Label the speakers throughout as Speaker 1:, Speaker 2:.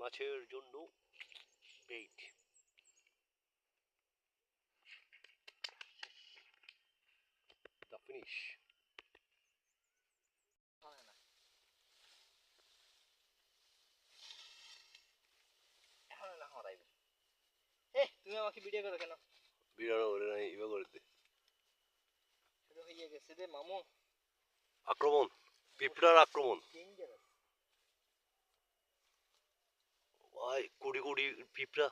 Speaker 1: মাছের জন্য bait the finish
Speaker 2: হয় তুমি আমাকে ভিডিও করো কেন?
Speaker 1: নাই ইবা
Speaker 2: শুরু হয়ে গেছে রে মামু।
Speaker 1: আক্রমণ পিঁপড়ার আক্রমণ
Speaker 2: ডেঞ্জারাস
Speaker 1: ভাই কুড়ি কুড়ি পিঁপড়া।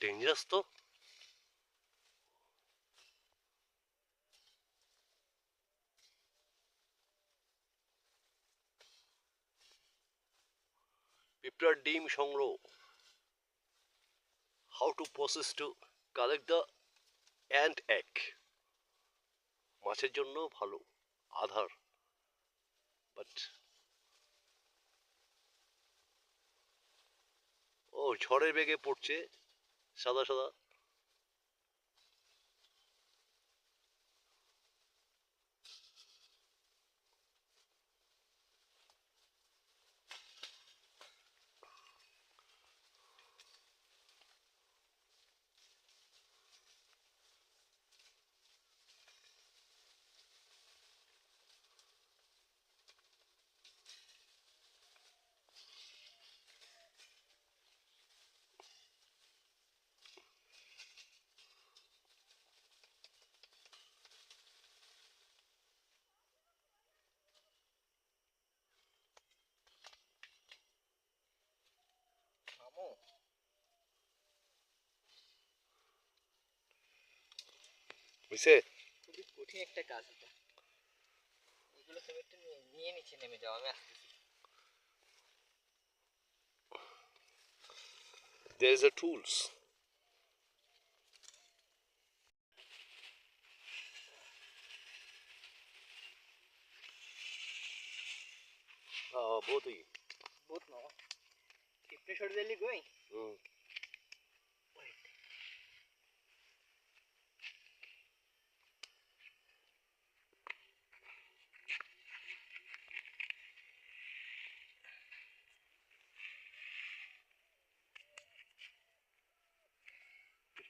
Speaker 1: ডেঞ্জারাস তো। পিঁপড়ার ডিম সংগ্রহ। How to process to collect the ant এক মাছের জন্য ভালো। আধার। বাট ঝড়ের বেগে পড়ছে সাদা সাদা বুঝছে
Speaker 2: খুবই কঠিন একটা কাজ এটা এগুলো তুমি একটু নিয়ে- নিয়ে নিচে নেমে যাও আমি আসতেছি
Speaker 1: there is a tools हाँ बहुत ही
Speaker 2: বহুত মামা টিপটে সরে দিলি কই
Speaker 1: हम्म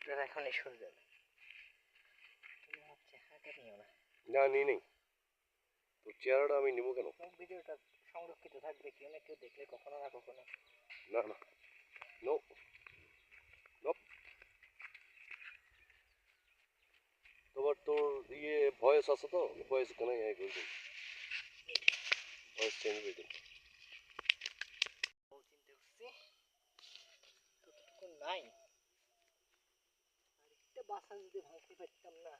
Speaker 2: টিপটার এখন এই সরে নিও না।
Speaker 1: না নিই নেই। তোর চেহারাটা আমি নিবো কেন?
Speaker 2: ভিডিওটা সংরক্ষিত থাকবে কেউ না কেউ দেখলে কখনো না কখনো।
Speaker 1: না না। নো তোমার তোর ইয়ে ভয়েস আছে তো? ভয়েস কেন ইয়ে করে দিন ভয়েস চেঞ্জ করে দিন
Speaker 2: নাই। বাসা যদি ভাঙতে পারতাম না।